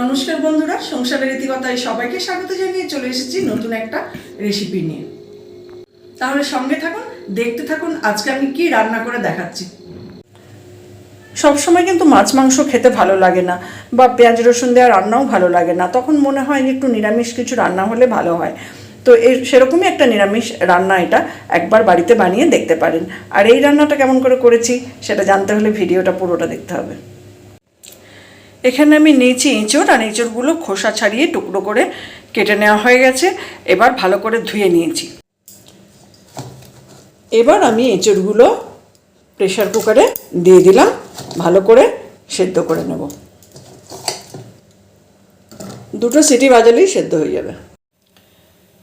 নমস্কার বন্ধুরা, সংসারের রীতিকথায় সবাইকে স্বাগত জানিয়ে চলে এসেছি নতুন একটা রেসিপি নিয়ে। তাহলে সঙ্গে থাকুন, দেখতে থাকুন, আজকে আমি কি রান্না করে দেখাচ্ছি। সবসময় কিন্তু মাছ মাংস খেতে ভালো লাগে না, বা পেঁয়াজ রসুন দেওয়া রান্নাও ভালো লাগে না, তখন মনে হয় একটু নিরামিষ কিছু রান্না হলে ভালো হয়। তো এই সেরকমই একটা নিরামিষ রান্না এটা একবার বাড়িতে বানিয়ে দেখতে পারেন। আর এই রান্নাটা কেমন করে করেছি, সেটা জানতে হলে ভিডিওটা পুরোটা দেখতে হবে। এখানে আমি নিয়েছি এঁচড় আর এঁচড়গুলো খোসা ছাড়িয়ে টুকরো করে কেটে নেওয়া হয়ে গেছে। এবার ভালো করে ধুয়ে নিয়েছি। এবার আমি এঁচড়গুলো প্রেশার কুকারে দিয়ে দিলাম। ভালো করে সেদ্ধ করে নেব। দুটো সিটি বাজালেই সেদ্ধ হয়ে যাবে।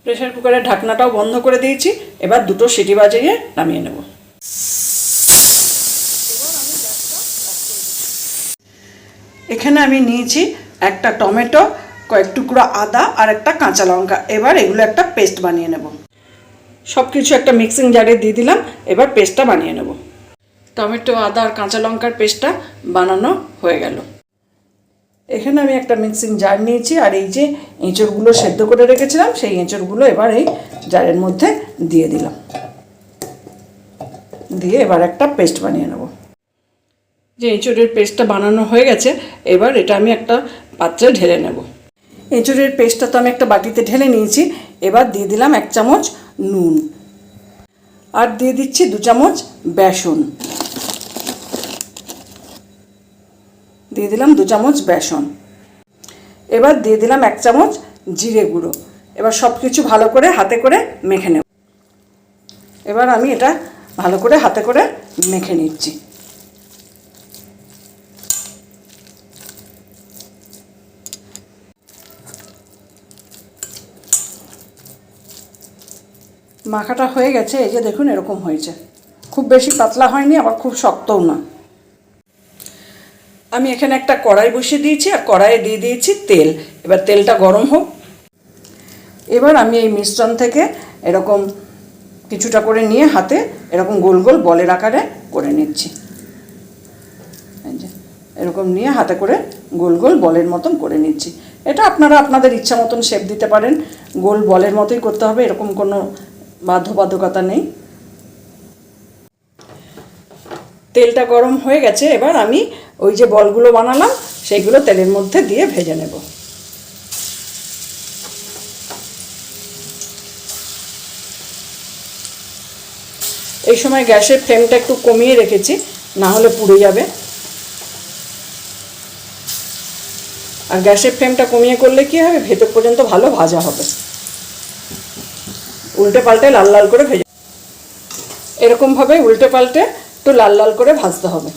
প্রেশার কুকারের ঢাকনাটাও বন্ধ করে দিয়েছি। এবার দুটো সিটি বাজিয়ে নামিয়ে নেব। এখানে আমি নিয়েছি একটা টমেটো, কয়েক টুকরো আদা আর একটা কাঁচা লঙ্কা। এবার এগুলো একটা পেস্ট বানিয়ে নেব। সব কিছু একটা মিক্সিং জারে দিয়ে দিলাম, এবার পেস্টটা বানিয়ে নেব। টমেটো, আদা আর কাঁচা লঙ্কার পেস্টটা বানানো হয়ে গেল। এখানে আমি একটা মিক্সিং জার নিয়েছি, আর এই যে এঁচড়গুলো সেদ্ধ করে রেখেছিলাম, সেই এঁচড়গুলো এবার এই জারের মধ্যে দিয়ে দিলাম। দিয়ে এবার একটা পেস্ট বানিয়ে নেব। যে এঁচড়ের পেস্টটা বানানো হয়ে গেছে, এবার এটা আমি একটা পাত্রে ঢেলে নেব। এঁচড়ের পেস্টটা তো আমি একটা বাটিতে ঢেলে নিয়েছি, এবার দিয়ে দিলাম এক চামচ নুন। আর দিয়ে দিচ্ছি দু চামচ বেসন। দিয়ে দিলাম দু চামচ বেসন। এবার দিয়ে দিলাম এক চামচ জিরে গুঁড়ো। এবার সব কিছু ভালো করে হাতে করে মেখে নেব। এবার আমি এটা ভালো করে হাতে করে মেখে নিচ্ছি। মাখাটা হয়ে গেছে, এই যে দেখুন এরকম হয়েছে। খুব বেশি পাতলা হয়নি, আবার খুব শক্তও না। আমি এখানে একটা কড়াই বসিয়ে দিয়েছি, আর কড়াইয়ে দিয়ে দিয়েছি তেল। এবার তেলটা গরম হোক। এবার আমি এই মিশ্রণ থেকে এরকম কিছুটা করে নিয়ে হাতে এরকম গোল গোল বলের আকারে করে নিচ্ছি। এরকম নিয়ে হাতে করে গোল গোল বলের মতন করে নিচ্ছি। এটা আপনারা আপনাদের ইচ্ছা মতন শেপ দিতে পারেন। গোল বলের মতোই করতে হবে, এরকম কোনো বাধ্যবাধকতা নেই। তেলটা গরম হয়ে গেছে, এবার আমি ওই যে বলগুলো বানালাম সেইগুলো তেলের মধ্যে দিয়ে ভেজে নেব। এই সময় গ্যাসের ফ্লেমটা একটু কমিয়ে রেখেছি, না হলে পুড়ে যাবে। আর গ্যাসের ফ্লেমটা কমিয়ে করলে কি হবে? ভেতর পর্যন্ত ভালো ভাজা হবে। উল্টে পাল্টে লাল লাল করে ভেজে এরকমভাবে উল্টে পাল্টে একটু লাল লাল করে ভাজতে হবে।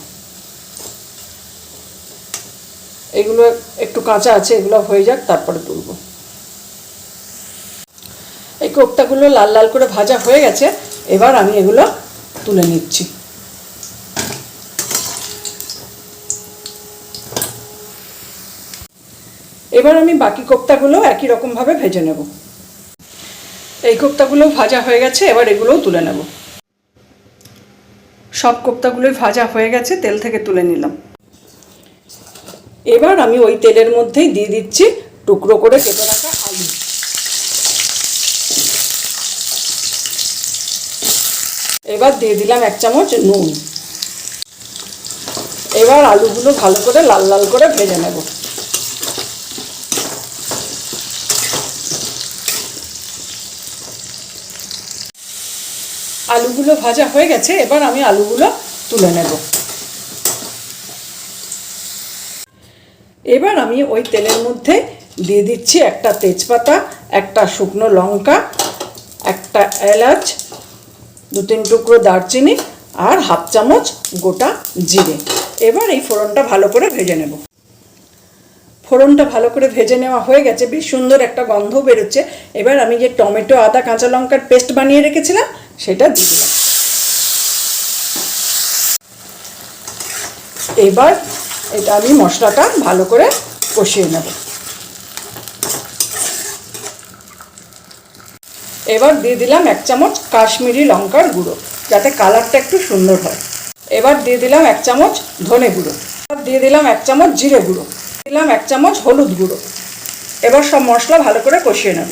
এগুলো একটু কাঁচা আছে, এগুলো হয়ে যাক, তারপরে তুলব। এই কোপ্তাগুলো লাল লাল করে ভাজা হয়ে গেছে, এবার আমি এগুলো তুলে নিচ্ছি। এবার আমি বাকি কোপ্তাগুলো একই রকমভাবে ভেজে নেব। এই কোপ্তাগুলো ভাজা হয়ে গেছে, এবার এগুলোও তুলে নেব। সব কোপ্তাগুলোই ভাজা হয়ে গেছে, তেল থেকে তুলে নিলাম। এবার আমি ওই তেলের মধ্যেই দিয়ে দিচ্ছি টুকরো করে কেটে রাখা আলু। এবার দিয়ে দিলাম এক চামচ নুন। এবার আলুগুলো ভালো করে লাল লাল করে ভেজে নেব। আলুগুলো ভাজা হয়ে গেছে, এবার আমি আলুগুলো তুলে নেব। এবার আমি ওই তেলের মধ্যে দিয়ে দিচ্ছি একটা তেজপাতা, একটা শুকনো লঙ্কা, একটা এলাচ দু তিন টুকরো দারচিনি আর হাফ চামচ গোটা জিরে। এবার এই ফোড়নটা ভালো করে ভেজে নেব। ফোড়নটা ভালো করে ভেজে নেওয়া হয়ে গেছে, বেশ সুন্দর একটা গন্ধ বেরোচ্ছে। এবার আমি যে টমেটো, আদা, কাঁচা লঙ্কার পেস্ট বানিয়ে রেখেছিলাম সেটা দিয়ে দিলাম। এবার এটা আমি মশলাটা ভালো করে কষিয়ে নেব। এবার দিয়ে দিলাম এক চামচ কাশ্মীরি লঙ্কার গুঁড়ো, যাতে কালারটা একটু সুন্দর হয়। এবার দিয়ে দিলাম এক চামচ ধনে গুঁড়ো, এবার দিয়ে দিলাম এক চামচ জিরে গুঁড়ো দিলাম এক চামচ হলুদ গুঁড়ো। এবার সব মশলা ভালো করে কষিয়ে নেব।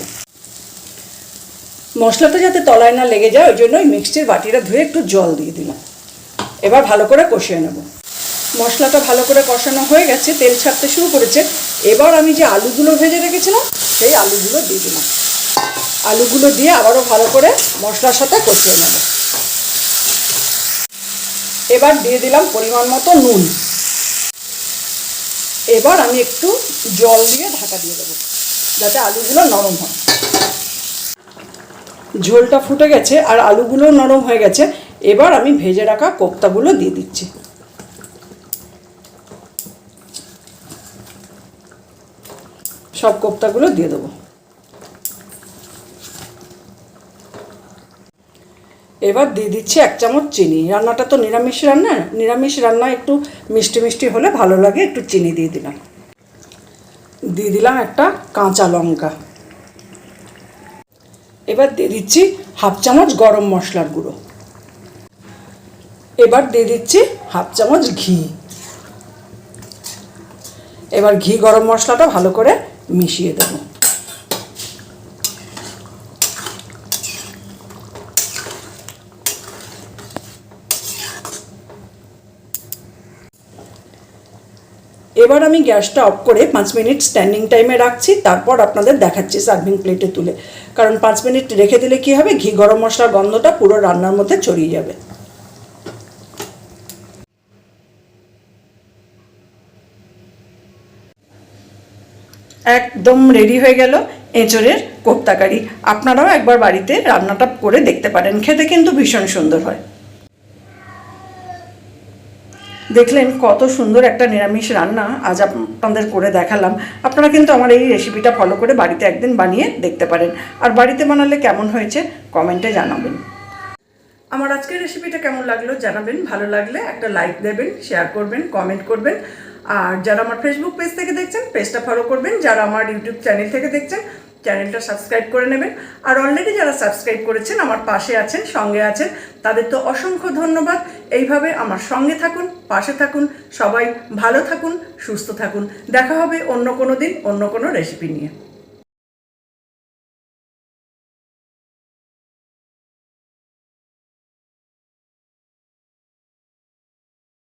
মশলাটা যাতে তলায় না লেগে যায়, ওই জন্য ওই মিক্সির বাটিটা ধুয়ে একটু জল দিয়ে দিলাম। এবার ভালো করে কষিয়ে নেব। মশলাটা ভালো করে কষানো হয়ে গেছে, তেল ছাড়তে শুরু করেছে। এবার আমি যে আলুগুলো ভেজে রেখেছিলাম, সেই আলুগুলো দিয়ে দিলাম। আলুগুলো দিয়ে আবারও ভালো করে মশলার সাথে কষিয়ে নেব। এবার দিয়ে দিলাম পরিমাণ মতো নুন। এবার আমি একটু জল দিয়ে ঢাকা দিয়ে দেবো, যাতে আলুগুলো নরম হয়। ঝোলটা ফুটে গেছে আর আলুগুলো নরম হয়ে গেছে। এবার আমি ভেজে রাখা কোপ্তাগুলো দিয়ে দিচ্ছি। সব কোপ্তাগুলো দিয়ে দেবো। এবার দিয়ে দিচ্ছি এক চামচ চিনি। রান্নাটা তো নিরামিষ রান্না নিরামিষ রান্না একটু মিষ্টি মিষ্টি হলে ভালো লাগে, একটু চিনি দিয়ে দিলাম। দিয়ে দিলাম একটা কাঁচা লঙ্কা। এবার দিয়ে দিচ্ছি হাফ চামচ গরম মশলার গুঁড়ো। এবার দিয়ে দিচ্ছি হাফ চামচ ঘি। এবার ঘি গরম মশলাটা ভালো করে মিশিয়ে দেবো। এবার আমি গ্যাসটা অফ করে পাঁচ মিনিট স্ট্যান্ডিং টাইমে রাখছি, তারপর আপনাদের দেখাচ্ছি সার্ভিং প্লেটে তুলে। কারণ পাঁচ মিনিট রেখে দিলে কি হবে? ঘি গরম মশলার গন্ধটা পুরো রান্নার মধ্যে ছড়িয়ে যাবে। একদম রেডি হয়ে গেল এঁচড়ের কোপ্তাকারি। আপনারাও একবার বাড়িতে রান্নাটা করে দেখতে পারেন। খেতে কিন্তু ভীষণ সুন্দর হয়। দেখলেন কত সুন্দর একটা নিরামিষ রান্না আজ আপনাদের করে দেখালাম। আপনারা কিন্তু আমার এই রেসিপিটা ফলো করে বাড়িতে একদিন বানিয়ে দেখতে পারেন। আর বাড়িতে বানালে কেমন হয়েছে কমেন্টে জানাবেন। আমার আজকের রেসিপিটা কেমন লাগল জানাবেন। ভালো লাগলে একটা লাইক দেবেন শেয়ার করবেন কমেন্ট করবেন। আর যারা আমার ফেসবুক পেজ থেকে দেখছেন পেজটা ফলো করবেন। যারা আমার ইউটিউব চ্যানেল থেকে দেখছেন চ্যানেলটা সাবস্ক্রাইব করে নেবেন। আর অলরেডি যারা সাবস্ক্রাইব করেছেন, আমার পাশে আছেন, সঙ্গে আছেন, তাদের তো অসংখ্য ধন্যবাদ। এইভাবে আমার সঙ্গে থাকুন, পাশে থাকুন, সবাই ভালো থাকুন, সুস্থ থাকুন। দেখা হবে অন্য কোনো দিন, অন্য কোনো রেসিপি নিয়ে।